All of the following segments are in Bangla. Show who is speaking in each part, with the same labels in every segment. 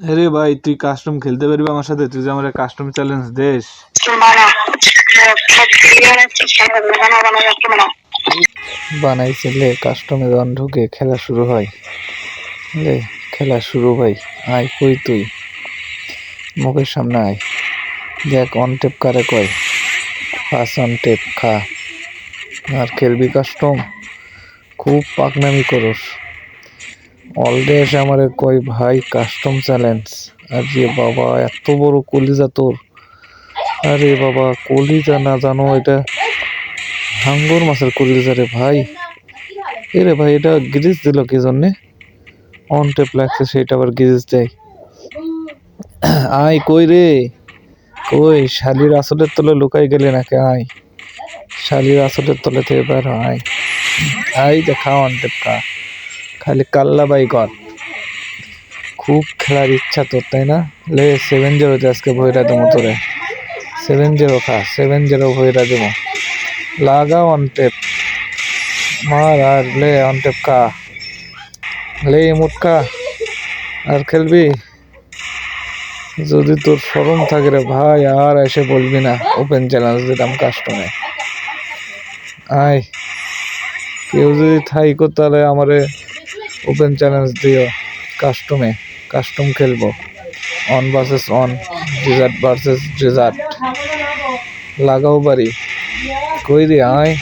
Speaker 1: আরে ভাই, তুই কাস্টম খেলতে পারবি আমার সাথে? তুই যে আমার কাস্টম চ্যালেঞ্জ দেশ
Speaker 2: বানা বানা বানা
Speaker 3: বানাইছিলে কাস্টমে যখন ঢুকে খেলা শুরু হয়। লে, খেলা শুরু ভাই, আয় কই তুই? মুখের সামনে আয়। দেখ অন টেপ কারে কয়? ফার্স্ট অন টেপ খা। আর খেলবি কাস্টম খুব পাকনামি করস। অলডে এসে আমারে কয়, ভাই কাস্টম চ্যালেঞ্জ আর বাবা, এত বড় কলিজা তোর। আরে বাবা, কলিজা না জানো, এটা হাঙ্গর মাছের কলিজা রে ভাই। এরে ভাই, এটা গ্রিজ দিল কি জন্যে অন টেপ লাগছে সেটা আবার গ্রিজ দেয়। আয়, কই রে? কই, শালির আসলের তলে লুকাই গেলে নাকি? আয়। শালির আসলের তলে থেকে বের আয়। আই দেখা অন টেপ খা খালি কাল্লা বাই কর। খুব খেলার ইচ্ছা তোর, তাই না? লে সেভেন জিরোতে আজকে ভৈরা দেবো তোরে। সেভেন জিরো খা সেভেন জিরো ভৈরা দেবো। লাগা অন টেপ মার আর লে অন টেপ খা। লে মুটকা আর খেলবি? যদি তোর ফরম থাকে রে ভাই, আর এসে বলবি না। ওপেন চ্যালেঞ্জ দিতাম কাস্টমে আয়। কেউ যদি থাইকো তাহলে আমারে ওপেন চ্যালেঞ্জ দিও। কাস্টমে কাস্টম খেলব। One versus one desert versus desert লাগাও বাড়ি। কই রে আয়।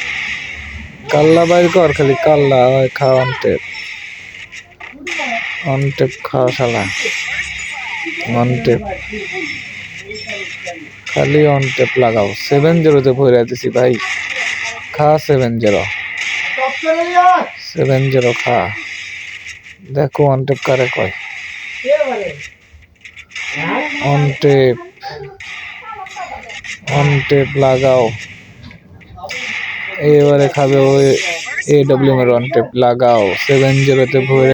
Speaker 3: কাল্লা বাইর কর খালি, কাল্লা খা অন টেপ অন টেপ খা শালা। অন টেপ খালি অন টেপ লাগাও। সেভেন জিরোতে ভরে দিছি ভাই। খা সেভেন জিরো সেভেন জিরো খা। দেখো অন টেপ কারে কয়? অন টেপ অন টেপ লাগাও। এবারে খাবে ওই এ ডব্লিউ এর অন টেপ লাগাও সেভেন জিরোতে ভরে